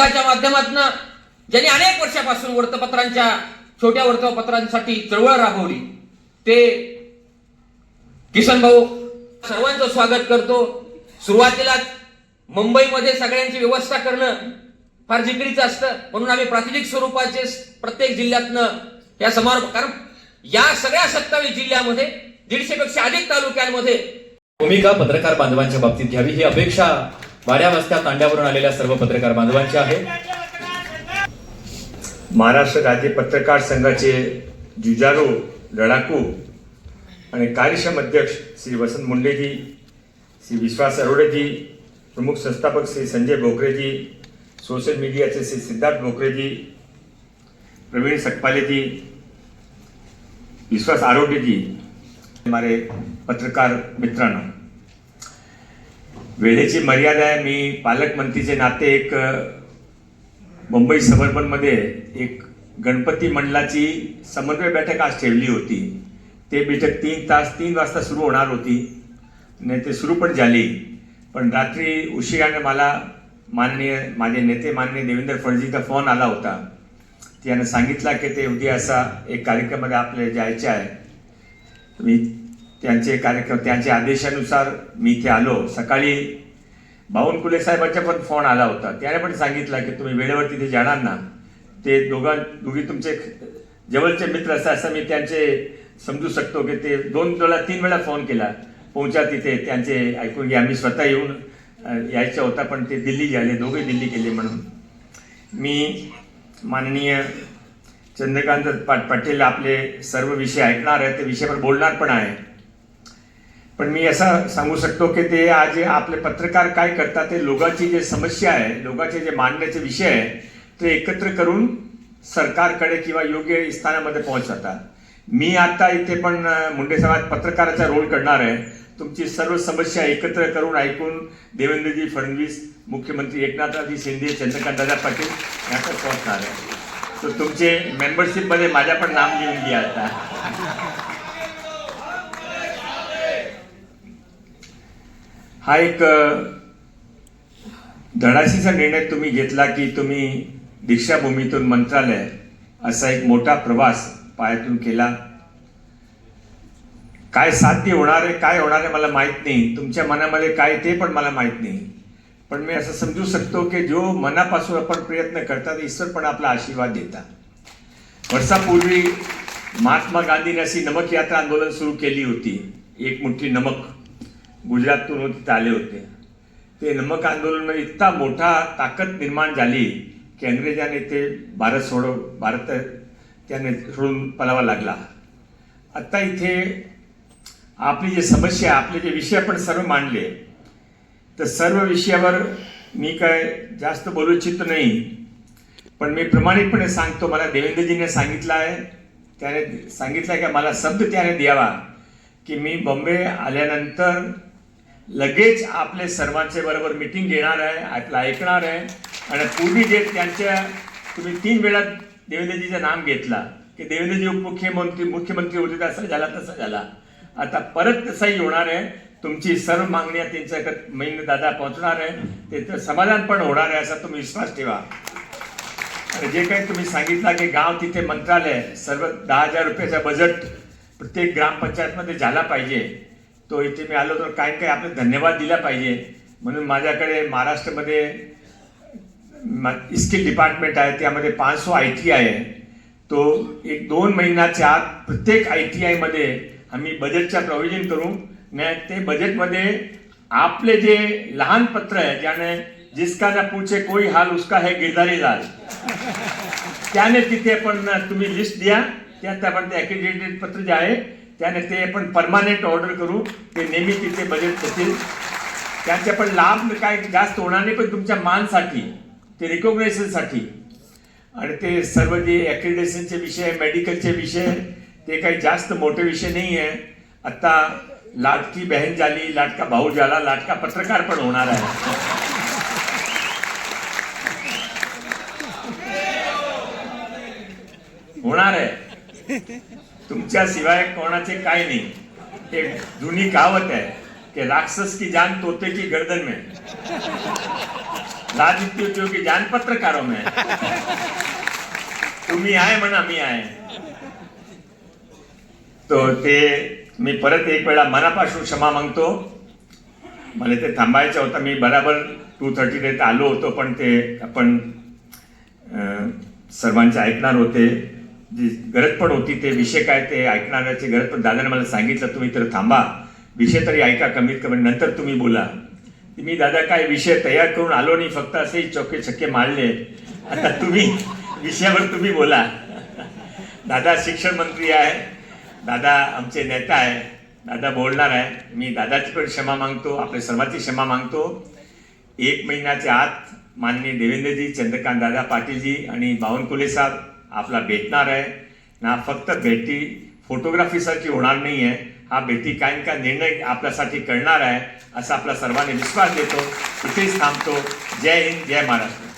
संघाच्या माध्यमातून ज्यांनी अनेक वर्षापासून वृत्तपत्रांच्या छोट्या वृत्तपत्रांसाठी चळवळ राबवली ते किसन भाऊ सर्वांचं स्वागत करतो. सुरुवातीला मुंबईमध्ये सगळ्यांची व्यवस्था करणं फार जिकडीचं असतं. म्हणून आम्ही प्रातिनिधिक स्वरूपाचे प्रत्येक जिल्ह्यातनं या समारोप कारण या सगळ्या सत्तावीस जिल्ह्यामध्ये दीडशे पेक्षा अधिक तालुक्यांमध्ये भूमिका पत्रकार बांधवांच्या बाबतीत घ्यावी ही अपेक्षा वाड्या वस्त्या तांड्यावरून आलेल्या सर्व पत्रकार बांधवांचे आहे. महाराष्ट्र राज्य पत्रकार संघाचे जुजारू लढाकू आणि कार्यक्षम अध्यक्ष श्री वसंत मुंडेजी श्री विश्वास अरोडेजी प्रमुख संस्थापक श्री संजय भोकरेजी सोशल मीडियाचे श्री सिद्धार्थ भोकरेजी प्रवीण सकपालेजी विश्वास आरोडेजी हमारे पत्रकार मित्रांनो. वेळेची मर्यादा आहे. मी पालकमंत्रीचे नाते एक मुंबई सबर्बनमध्ये एक गणपती मंडळाची समन्वय बैठक आज ठेवली होती. ते बैठक तीन तास तीन वाजता सुरू होणार होती आणि ते सुरू पण झाली. पण रात्री उशिराने मला माननीय माझे नेते माननीय देवेंद्र फडणवीसचा फोन आला होता. त्यानं सांगितला की ते उद्या असा एक कार्यक्रमामध्ये आपल्याला जायचे आहे. मी त्यांचे कार्यक्रम त्यांच्या आदेशानुसार मी इथे आलो. सकाळी बावनकुले साहेबांचा पण फोन आला होता. त्याने पण सांगितलं की तुम्ही वेळेवर तिथे जाणार ना. ते दोघां दोघी तुमचे जवळचे मित्र असं असं मी त्यांचे समजू शकतो की ते दोन वेळा तीन वेळा फोन केला. पोहोचा तिथे. त्यांचे ऐकून घ्या. आम्ही स्वतः येऊन यायचा होता पण ते दिल्ली गेले. दोघे दिल्ली गेले म्हणून. मी माननीय चंद्रकांत पाट पाटील आपले सर्व विषय ऐकणार आहे ते विषयावर बोलणार पण आहे. पण मी असं सांगू शकतो की ते आज आपले पत्रकार काय करतात ते लोकांची जे समस्या आहे लोकांचे जे मांडण्याचे विषय आहे ते एकत्र करून सरकारकडे किंवा योग्य स्थानामध्ये पोहोचवतात. मी आता इथे पण मुंडे समाज पत्रकाराचा रोल करणार आहे. तुमची सर्व समस्या एकत्र करून ऐकून देवेंद्रजी फडणवीस मुख्यमंत्री एकनाथजी शिंदे चंद्रकांत पाटील यांच्यात पोहोचणार आहे. तर तुमचे मेंबरशिपमध्ये माझ्या पण नाम लिहून घ्या आता. हा एक धडाशीचा निर्णय तुम्ही घेतला की तुम्ही दीक्षाभूमीतून मंत्रालय असा एक मोठा प्रवास पायातून केला. काय साध्य होणार आहे काय होणार आहे मला माहीत नाही. तुमच्या मनामध्ये काय ते पण मला माहीत नाही. पण मी असं समजू शकतो की जो मनापासून आपण प्रयत्न करतात ईश्वर पण आपला आशीर्वाद देतात. वर्षापूर्वी महात्मा गांधीने अशी नमक यात्रा आंदोलन सुरू केली होती. एक मुठ्ठी नमक. गुजराततून होते आले होते. ते नमक आंदोलनामध्ये इतका मोठा ताकद निर्माण झाली की इंग्रजाने ते भारत सोडव भारत त्याने सोडून पलावा लागला. आत्ता इथे आपली जे समस्या आपले जे विषय आपण सर्व मांडले तर सर्व विषयावर मी काय जास्त बोलू इच्छित नाही. पण मी प्रमाणितपणे सांगतो मला देवेंद्रजीने सांगितलं आहे त्याने सांगितलं आहे की मला शब्द त्याने द्यावा की मी बॉम्बे आल्यानंतर लगेच आपले सर्वांचे बरोबर मिटिंग घेणार आहे आपलं ऐकणार आहे. आणि पूर्वी जे त्यांच्या तुम्ही तीन वेळा देवेंद्रजीचं नाम घेतला की देवेंद्रजी उपमुख्यमंत्री मुख्यमंत्री होते तसा झाला तसा झाला. आता परत तसाही होणार आहे. तुमची सर्व मागण्या त्यांच्याकडे महिने दादा पोहोचणार आहे. त्याचं समाधान पण होणार आहे असा तुम्ही विश्वास ठेवा. आणि जे काही तुम्ही सांगितलं की गाव तिथे मंत्रालय सर्व दहा हजार रुपयाचा बजेट प्रत्येक ग्रामपंचायतमध्ये झाला पाहिजे. तो इथे मी आलो तर काय काय आपले धन्यवाद दिला पाहिजे. म्हणून माझ्याकडे महाराष्ट्रामध्ये स्किल डिपार्टमेंट आहे त्यामध्ये पाचशे आय टी आय आहे. तो एक दोन महिन्याच्या आत प्रत्येक आय टी आयमध्ये आम्ही बजेटचा प्रोव्हिजन करू. नाही ते बजेटमध्ये आपले जे लहान पत्र आहे ज्याने जिसका ना पूछे कोई हाल उसका है गिरधारी लाल. त्याने तिथे पण तुम्ही लिस्ट द्या. त्यात आपण ते अॅक्रेडिटेड पत्र जे आहे त्याने ते पण परमानंट ऑर्डर करू. ते नेहमी तिथे बजेट होतील त्याचे पण लाभ काय जास्त होणार नाही पण तुमच्या मानसाठी ते रिकॉग्नेशनसाठी आणि ते सर्व जे ॲक्रिडेशनचे विषय मेडिकलचे विषय ते काही जास्त मोठे विषय नाही आहे. आत्ता लाटकी बहन झाली लाटका भाऊ झाला लाटका पत्रकार पण होणार आहे. होणार आहे. तुमच्या शिवाय कोणाचे काय नाही. एक जुनी कहावत आहे की राक्षस की जान तोते की गर्दन में. राजनीति की जान पत्रकारों में. तुम्ही आहे म्हणा मी आहे. तो ते मी परत एक वेळा मनापासून क्षमा मागतो. मला ते थांबायचं होतं. मी बराबर टू थर्टी डेट आलो होतो पण ते आपण सर्वांचे ऐकणार होते. जी गरज पण होती ते विषय काय ते ऐकणाऱ्याची गरज पण. दादाने मला सांगितलं तुम्ही तर थांबा. विषय तरी ऐका कमीत कमी नंतर तुम्ही बोला. मी दादा काय विषय तयार करून आलो नाही फक्त असेही चौके छक्के मारले. आता तुम्ही विषयावर तुम्ही बोला. दादा शिक्षण मंत्री आहे. दादा आमचे नेता आहे. दादा बोलणार आहे. मी दादाची पण क्षमा मागतो आपल्या सर्वांची क्षमा मागतो. एक महिन्याच्या आत माननीय देवेंद्रजी चंद्रकांत दादा पाटीलजी आणि बावनकुले साहेब आपला भेटणार आहे. ना फक्त भेटी फोटोग्राफीसाठी होणार नाही आहे हा भेटी काय काय निर्णय आपल्यासाठी करणार आहे असा आपला सर्वांनी विश्वास देतो. इथेच थांबतो. जय हिंद जय महाराष्ट्र.